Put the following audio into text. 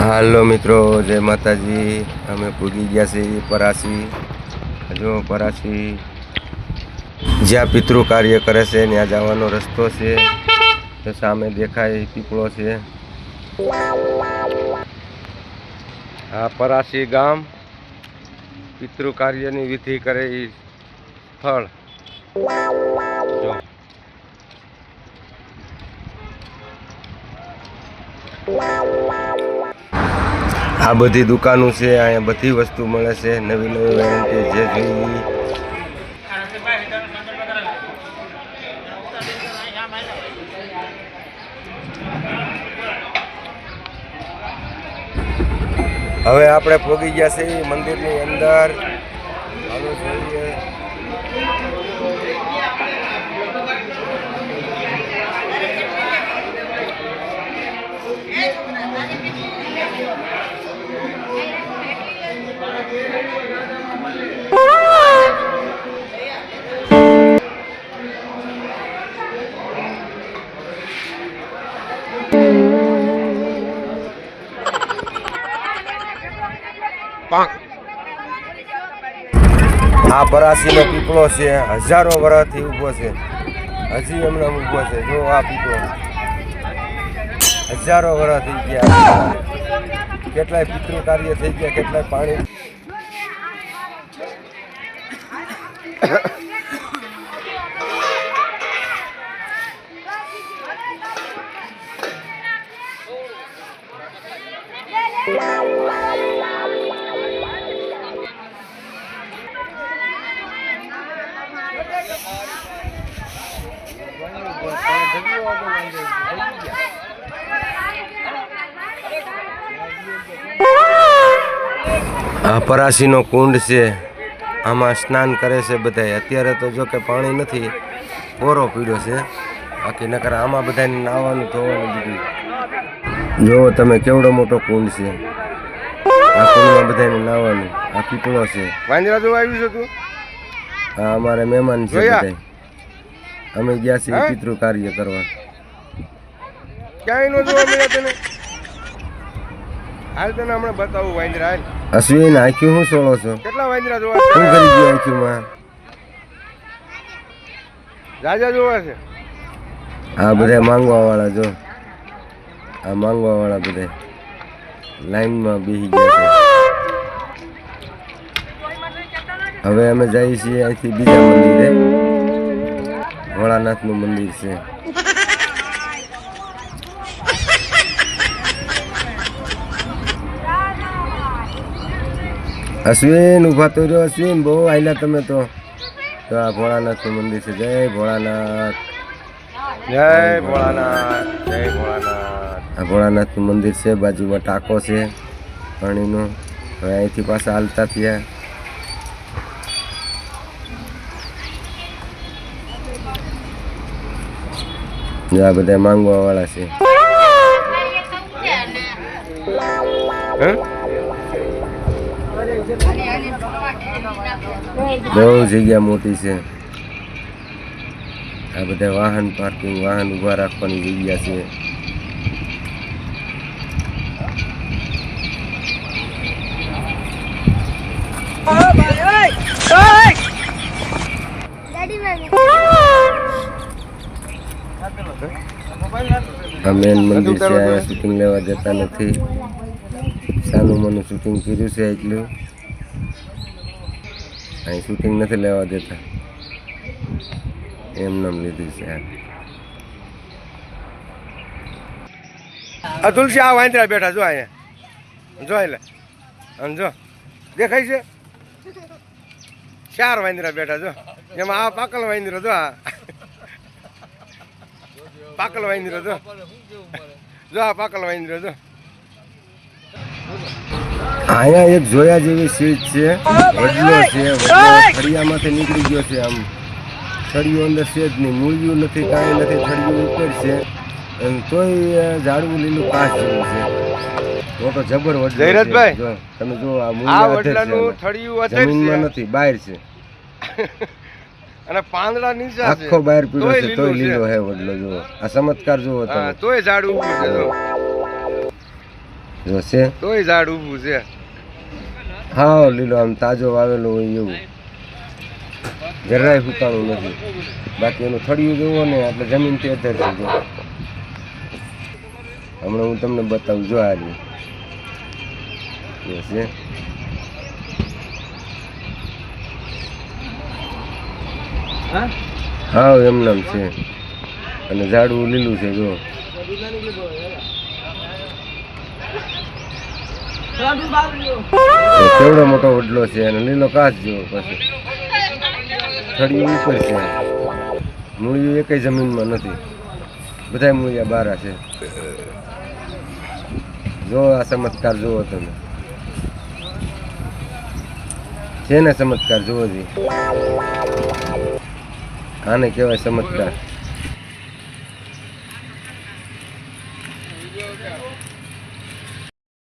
હાલો મિત્રો, જય માતાજી. અમે પૂગી ગયા છીએ પરાસી. જો પરાસી જ્યાં પિતૃ કાર્ય કરે છે, ત્યાં જવાનો રસ્તો છે. તો સામે દેખાય પીપળો છે. આ પરાસી ગામ પિતૃ કાર્યની વિધિ કરે એ સ્થળ. જો. આ બધી દુકાનો છે, અહીંયા બધી વસ્તુ મળે છે, નવી નવી વેરાયટી જે જોઈએ. હવે આપણે પોગી ગયા છે મંદિરની અંદર. આ પરાસીનો પીપળો છે. હજારો વર્ષથી ઊભો છે. હજી એમને ઊભો છે. જો આ પીપળો. હજારો વર્ષ થઈ ગયા કેટલાય પિતૃ કાર્ય થઈ ગયા, કેટલાય પાણી. આ પરાશીનો કુંડ છે. આમાં સ્નાન કરે છે બધાય. અત્યારે તો જો કે પાણી નથી કોરો પીડ્યો છે. બાકી નકર આમાં બધાને નાવાનું ધોવાનું બધું જોવો તમે કેવડો મોટો કુંડ છે. આ કુંડમાં બધાને નાવાનું આ પીપળો છે. વાંદરા જોવા આવ્યું છે તું? આ અમારે મહેમાન છે જોયા? અમે ગયા છીએ હે? પિતૃ કાર્ય કરવા. ક્યાંય નો જોવા મળ્યા તને? હાલ તને હમણાં બતાવું વાંદરા હાલ. અશ્વિન આંખ્યું હું સોળો છો? કેટલા વાંદરા જોવા શું? કરી ગયો આંખ્યુંમાં રાજા જોવા છે? આ બધા માંગવા વાળા જો. આ માંગવા વાળા બધા લાઈનમાં બેસી ગયા છે. હવે અમે જઈએ છીએ અહીંથી બીજા મંદિરે. ભોળાનાથનું મંદિર છે. અશ્વિન ઊભા તો રહ્યો અશ્વિન. બહુ આયલા તમે તો. તો આ ભોળાનાથનું મંદિર છે. જય ભોળાનાથ. જય ભોળાનાથ. જય ભોળાનાથ. આ ભોળાનાથનું મંદિર છે. બાજુમાં ટાંકો છે પાણીનો. હવે અહીંથી પાછા હાલતા થયા. આ બધા માંગવા વાળા છે? બહુ જગ્યા મોટી છે આ બધા વાહન પાર્કિંગ વાહન ઊભા રાખવાની જગ્યા છે આ મેન મંદિર છે અહીંયા શૂટિંગ લેવા જતા નથી. સાનું મનું શૂટિંગ કર્યું છે એટલું. અહીં શૂટિંગ નથી લેવા દેતા. એમ નામ લીધું છે આ. તુલસી આ વાંદરા બેઠા જો અહીંયા. જો એટલે. અને જો. દેખાય છે? ચાર વાંદરા બેઠા જો. એમાં આ પાકલ વાંદરો જો આ. પાકલ વાંદરો જો. જો આ પાકલ વાંદરો જો. અહીંયા એક જોયા જેવી સીટ છે. વડલો છે ફળિયામાંથી નીકળી ગયો છે આમ. થળિયું અંદર છે જ નહીં મૂળિયું નથી કાંઈ નથી થળિયું ઉપર છે. તોય ઝાડવું લીલું કાચ જેવું છે. તો તો જબર વડલો છે. જયરાજભાઈ, તમે જો આ આ મૂળિયા વડલાનું આમાં. થળિયું જમીનમાં નથી બહાર છે. અને પાંદડા નીચા આખો બહાર પીળો છે તોય લીલો હે વડલો જુઓ. આ ચમત્કાર હા, તમે. તોય ઝાડ ઊભું છે જો જો છે. તોય ઝાડ ઊભું છે. હા લીલો આમ તાજો વાવેલો હોય એવું. જરાય ફૂકાણું નથી. બાકી એનું થળિયું જોવો ને એટલે જમીનથી અધર છે જો હમણાં હું તમને બતાવું જો આજે જો છે. હા? એમનામ છે. અને ઝાડવું લીલું છે, જો. કેવડો મોટો વડલો છે, અને લીલો કાચ જેવો પછી. થડી ઉપર છે. મૂળિયું એકેય જમીનમાં નથી. બધાય મૂળિયા બારા છે. જો આ ચમત્કાર જુઓ તમે. છે ને ચમત્કાર, જુઓ જી. આને કહેવાય ચમત્કાર